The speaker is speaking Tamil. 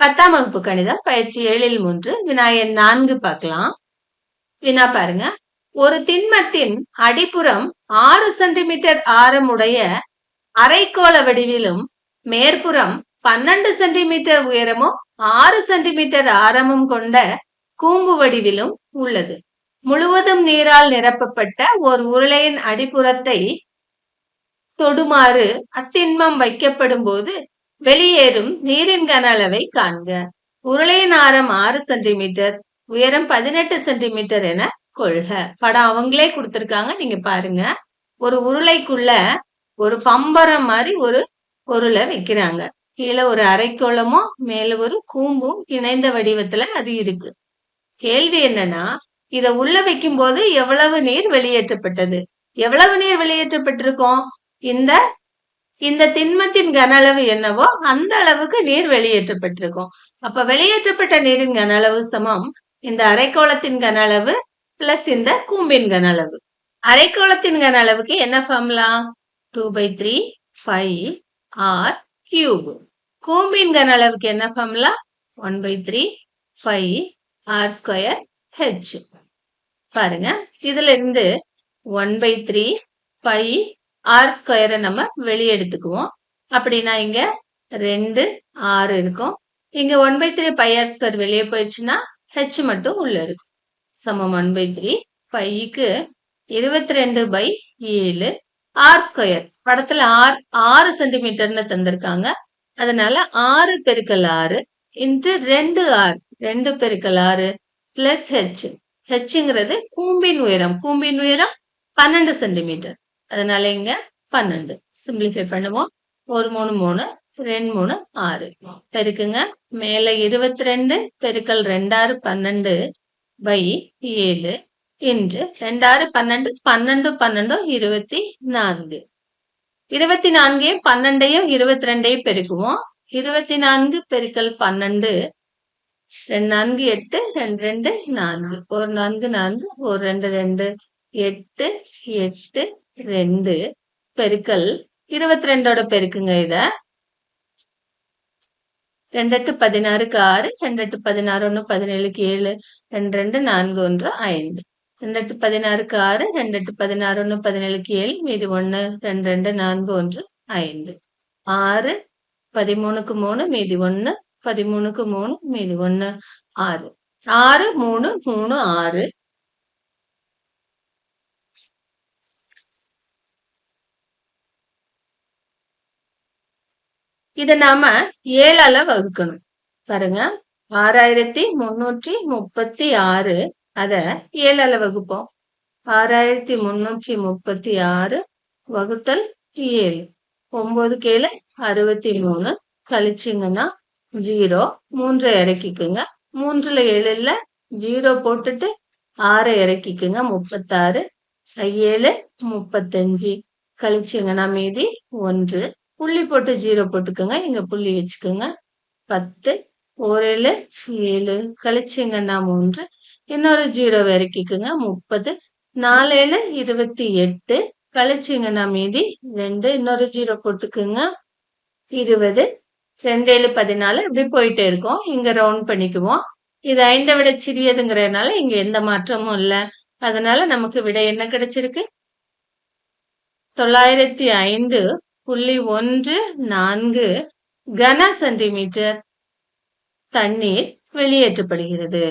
பத்தாம் வகுப்பு கணிதம் பயிற்சி ஏழில் மூன்று வினாயன் நான்கு பார்க்கலாம். வினா பாருங்க. ஒரு திண்மத்தின் அடிப்புறம் ஆறு சென்டிமீட்டர் ஆரமுடைய அரைக்கோள வடிவிலும் மேற்புறம் பன்னெண்டு சென்டிமீட்டர் உயரமும் ஆறு சென்டிமீட்டர் ஆரமும் கொண்ட கூம்பு வடிவிலும் உள்ளது. முழுவதும் நீரால் நிரப்பப்பட்ட ஒரு உருளையின் அடிப்புறத்தை தொடுமாறு அத்திண்மம் வைக்கப்படும் போது வெளியேறும் நீரின் கன அளவை காண்க. உருளையின் ஆரம் ஆறு சென்டிமீட்டர் உயரம் பதினெட்டு சென்டிமீட்டர் என கொள்க. படம் அவங்களே கொடுத்துருக்காங்க நீங்க பாருங்க. ஒரு உருளைக்குள்ள ஒரு பம்பரம் மாதிரி ஒரு பொருளை வைக்கிறாங்க. கீழே ஒரு அரைக்கோளமும் மேல ஒரு கூம்பும் இணைந்த வடிவத்துல அது இருக்கு. கேள்வி என்னன்னா இத உள்ள வைக்கும் போது எவ்வளவு நீர் வெளியேற்றப்பட்டது? எவ்வளவு நீர் வெளியேற்றப்பட்டிருக்கும்? இந்த இந்த திண்மத்தின் கன அளவு என்னவோ அந்த அளவுக்கு நீர் வெளியேற்றப்பட்டிருக்கும். அப்ப வெளியேற்றப்பட்ட நீரின் கன அளவு சமம். இந்த அரைக்கோளத்தின் கன அளவு பிளஸ் இந்த கூம்பின் கன அளவு. அரைக்கோளத்தின் கன அளவுக்கு என்ன formula two by three five R cube கூம்பின் கன அளவுக்கு என்ன formula one by three five R square H பாருங்க. இதுல இருந்து one by three five R ஸ்கொயரை நம்ம வெளியே எடுத்துக்குவோம். அப்படின்னா இங்க ரெண்டு ஆறு இருக்கும். இங்க one by three by R square வெளியே போயிடுச்சுன்னா ஹெச் மட்டும் உள்ள இருக்கும். சமம் ஒன் பை த்ரீ ஃபைவ்க்கு இருபத்தி ரெண்டு பை ஏழு. ஆர் ஸ்கொயர் படத்துல ஆறு ஆறு சென்டிமீட்டர்னு தந்திருக்காங்க. அதனால ஆறு பெருக்கல் ஆறு இன்ட்டு ரெண்டு ஆர் ரெண்டு பெருக்கல் ஆறு பிளஸ் ஹெச் ஹெச்ங்கிறது கூம்பின் உயரம் கூம்பின் உயரம் பன்னெண்டு சென்டிமீட்டர் அதனால இங்க பன்னெண்டு. சிம்பிளிஃபை பண்ணுவோம். ஒரு மூணு மூணு ரெண்டு மூணு ஆறு. பெருக்குங்க. மேல இருபத்தி ரெண்டு பெருக்கல் ரெண்டாறு பன்னெண்டு பை ஏழு. இன்று ரெண்டாறு பன்னெண்டு பன்னெண்டு பன்னெண்டு இருபத்தி நான்கு. இருபத்தி நான்கையும் பன்னெண்டையும் இருபத்தி ரெண்டையும் பெருக்குவோம். இருபத்தி நான்கு பெருக்கல் பன்னெண்டு ரெண்டு நான்கு எட்டு ரெண்டு ரெண்டு நான்கு. ஒரு நான்கு நான்கு ஒரு ரெண்டு ரெண்டு எட்டு எட்டு ரெண்டு பெருக்கல். இருபத்தி ரெண்டோட பெருக்குங்க இத. ரெண்டு எட்டு பதினாறுக்கு ஆறு ரெண்டு எட்டு பதினாறு ஒன்று பதினேழுக்கு ஏழு ரெண்டு ரெண்டு நான்கு ஒன்று ஐந்து. ரெண்டு எட்டு பதினாறுக்கு ஆறு ரெண்டு எட்டு பதினாறு ஒன்று பதினேழுக்கு ஏழு மீதி ஒன்று ரெண்டு ரெண்டு நான்கு ஒன்று ஐந்து. ஆறு பதிமூணுக்கு மூணு மீதி ஒன்று பதிமூணுக்கு மூணு மீதி ஒன்று ஆறு. ஆறு மூணு மூணு ஆறு. இதை நாம ஏழால வகுக்கணும். பாருங்க ஆறாயிரத்தி முன்னூற்றி முப்பத்தி ஆறு. அத ஏழால வகுப்போம். ஆறாயிரத்தி முன்னூற்றி முப்பத்தி ஆறு வகுத்தல் ஏழு. ஒன்பது கேழு அறுபத்தி மூணு. கழிச்சிங்கன்னா ஜீரோ. மூன்றை இறக்கிக்குங்க. மூன்றுல ஏழுல ஜீரோ போட்டுட்டு ஆறை இறக்கிக்குங்க. முப்பத்தாறு ஏழு முப்பத்தஞ்சு. கழிச்சிங்கன்னா மீதி ஒன்று. புள்ளி போட்டு ஜீரோ போட்டுக்கோங்க. இங்க புள்ளி வச்சுக்கோங்க. பத்து ஓரேழு ஏழு. கழிச்சிங்கன்னா மூன்று. இன்னொரு ஜீரோ வரைக்கிக்குங்க. முப்பது. நாலு இருபத்தி எட்டு. கழிச்சிங்கன்னா மீதி ரெண்டு. இன்னொரு ஜீரோ போட்டுக்குங்க. இருபது. ரெண்டு ஏழு பதினாலு. இப்படி போயிட்டே இருக்கும். இங்க ரவுண்ட் பண்ணிக்குவோம். இது ஐந்தை விட சிறியதுங்கிறதுனால இங்க எந்த மாற்றமும் இல்லை. அதனால நமக்கு விட என்ன கிடைச்சிருக்கு? தொள்ளாயிரத்தி ஐந்து புள்ளி ஒன்று நான்கு கன சென்டிமீட்டர் தண்ணீர் வெளியேற்றப்படுகிறது.